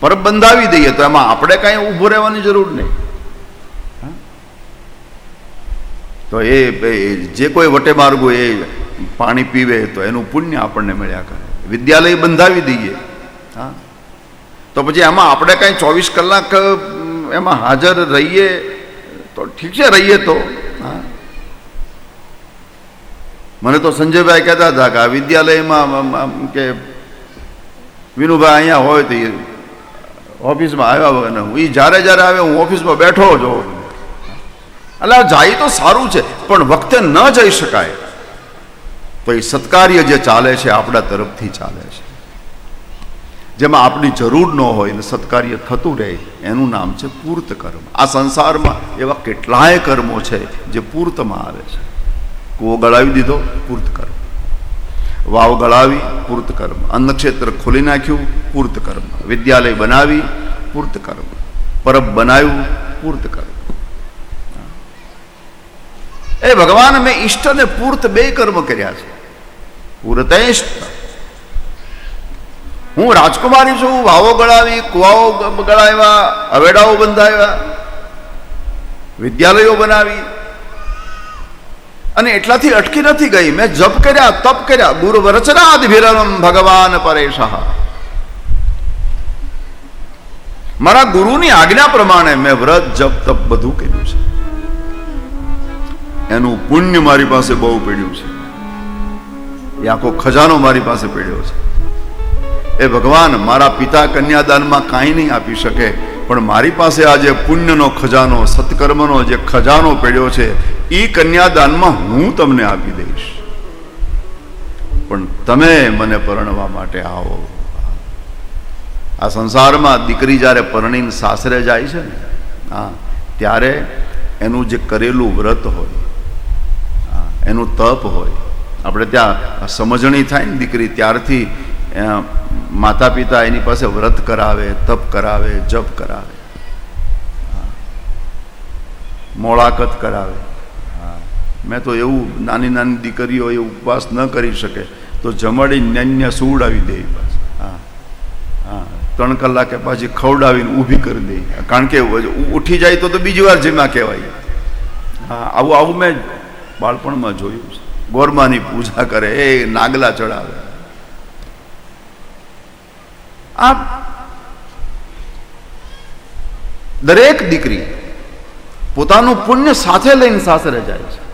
પર બંધાવી દઈએ તો એમાં આપણે કાંઈ ઊભું રહેવાની જરૂર નહીં? તો એ જે કોઈ વટે માર્ગો એ પાણી પીવે તો એનું પુણ્ય આપણને મળ્યા કરે. વિદ્યાલય બંધાવી દઈએ. હા? તો પછી એમાં આપણે કાંઈ ચોવીસ કલાક એમાં હાજર રહીએ તો ઠીક છે રહીએ તો. હા? મને તો સંજયભાઈ કહેતા હતા કે આ વિદ્યાલયમાં કે વિનુભાઈ અહીંયા હોય તો ઓફિસમાં આવ્યા વગર હું. એ જ્યારે જ્યારે આવે હું ઓફિસમાં બેઠો જ હોઉં. એટલે જાય તો સારું છે, પણ વખતે ન જઈ શકાય. તો એ સત્કાર્ય જે ચાલે છે, આપણા તરફથી ચાલે છે. જેમાં આપણી જરૂર ન હોય ને સત્કાર્ય થતું રહે, એનું નામ છે પૂર્ત કર્મ. આ સંસારમાં એવા કેટલાય કર્મો છે જે પૂર્તમાં આવે છે. કૂવો ગળાવી દીધો, પૂર્ત કર્મ. વાવ ગળાવી, પૂર્ત કર્મ. અન્નક્ષેત્ર ખોલી નાખ્યું, પૂર્ત કર્મ. વિદ્યાલય બનાવી પૂર્ત કર્મ પરબ બનાવ્યું પૂર્ત કર્મ એ ભગવાન મેં ઈષ્ટ અને પૂર્ત બે કર્મ કર્યા છે. પૂરત હું રાજકુમારી છું, વાવો ગળાવી, કુવાઓ ગળાવ્યા, અવેડાઓ બંધાવ્યા, વિદ્યાલયો બનાવી. અને એટલાથી અટકી નથી ગઈ. મેં જપ કર્યા, તપ કર્યા ગુરુ રચના ભગવાન પરેશ. મારા ગુરુની આજ્ઞા પ્રમાણે મેં વ્રત, જપ, તપ બધું કર્યું છે. એનું પુણ્ય મારી પાસે બહુ પડ્યું છે. એ આખો ખજાનો મારી પાસે પડ્યો છે. એ ભગવાન મારા પિતા કન્યાદાનમાં કાંઈ નહીં આપી શકે, પણ મારી પાસે આ જે પુણ્યનો ખજાનો, સત્કર્મનો જે ખજાનો પડ્યો છે એ કન્યાદાનમાં હું તમને આપી દઈશ. પણ તમે મને પરણવા માટે આવો. આ સંસારમાં દીકરી જ્યારે પરણીને સાસરે જાય છે ને, હા, ત્યારે એનું જે કરેલું વ્રત હોય એનું તપ હોય, આપણે ત્યાં સમજણી થાય ને દીકરી, ત્યારથી માતા પિતા એની પાસે વ્રત કરાવે, તપ કરાવે, જપ કરાવે મોળાકત કરાવે. મેં તો એવું નાની નાની દીકરીઓ એ ઉપવાસ ન કરી શકે, તો જમડી નૈન્ય સુવડાવી આવી દેવી ત્રણ કલાકે પાછી ખવડાવીને ઊભી કરી દે. કારણ કે ઉઠી જાય તો તો બીજી વાર જેમાં કહેવાય. હા, આવું આવું મેં બાળપણમાં જોયું છે. ગોરમાની પૂજા કરે, એ નાગલા ચડાવે. આ દરેક દીકરી પોતાનું પુણ્ય સાથે લઈને સાસરે જાય છે.